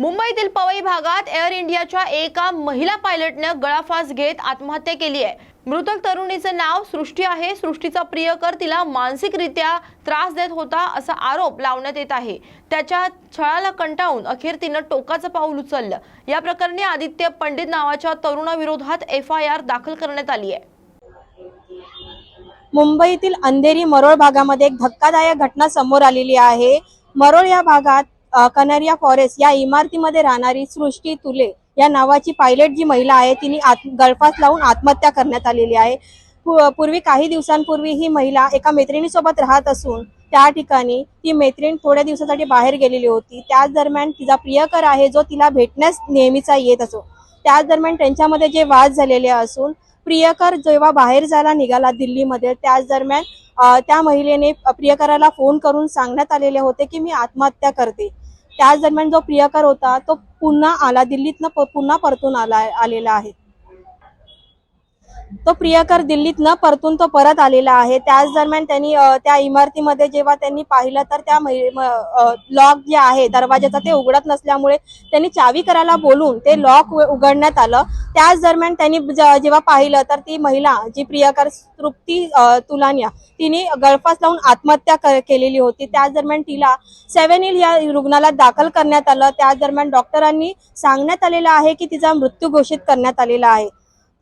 मुंबईतील पवई भागात एअर इंडियाच्या एका महिला पायलटनं गळाफास घेत आत्महत्या केली आहे. मृतक तरुणीचं नाव सृष्टी आहे. सृष्टीचा प्रियकर तिला मानसिकरित्या त्रास देत होता असा आरोप लावण्यात येत आहे. त्याच्या छळाला कंटाळून अखेर तिनं टोकाचं पाऊल उचललं. या प्रकरणी आदित्य पंडित नावाच्या तरुणाविरोधात एफ आय आर दाखल करण्यात आली आहे. मुंबईतील अंधेरी मरोळ भागामध्ये एक धक्कादायक घटना समोर आलेली आहे. मरोळ या भागात कनेरिया फॉरेस्ट या इमारतीमध्ये राहणारी सृष्टी तुले या नावाची पायलट जी महिला आहे तिने आत गळफास लावून आत्महत्या करण्यात आलेली आहे. पूर्वी काही दिवसांपूर्वी ही महिला एका मैत्रिणीसोबत राहत असून त्या ठिकाणी ती मैत्रीण थोड्या दिवसासाठी बाहेर गेलेली होती. त्याच दरम्यान तिचा प्रियकर आहे जो तिला भेटण्यास नेहमीचा येत असो. त्याच दरम्यान त्यांच्यामध्ये जे वाद झालेले असून प्रियकर जेव्हा बाहेर जायला निघाला दिल्लीमध्ये त्याच दरम्यान त्या महिलेने प्रियकराला फोन करून सांगण्यात आलेले होते की मी आत्महत्या करते. त्याच दरम्यान जो प्रियकर होता तो पुन्हा आला दिल्लीतनं पुन्हा परतून आला आलेला आहे. तो प्रियकर दिल्लीत न परतून तो परत आलेला आहे. त्याच दरम्यान त्यांनी त्या इमारतीमध्ये जेव्हा त्यांनी पाहिलं तर त्या लॉक जे आहे दरवाजाचा ते उघडत नसल्यामुळे त्यांनी चावी करायला बोलून ते लॉक उघडण्यात आलं. त्याच दरम्यान त्यांनी जेव्हा पाहिलं तर ती महिला जी प्रियकर तृप्ती तुलानिया तिने गळफास लावून आत्महत्या केलेली होती. त्याच दरम्यान तिला सेव्हन इल या रुग्णालयात दाखल करण्यात आलं. त्याच दरम्यान डॉक्टरांनी सांगण्यात आलेलं आहे की तिचा मृत्यू घोषित करण्यात आलेला आहे.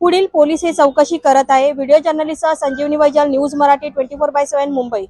पुढील पोलीस हे चौकशी करत आहे. Video journalist Sanjivani Vaijal news Marathi twenty four by seven Mumbai.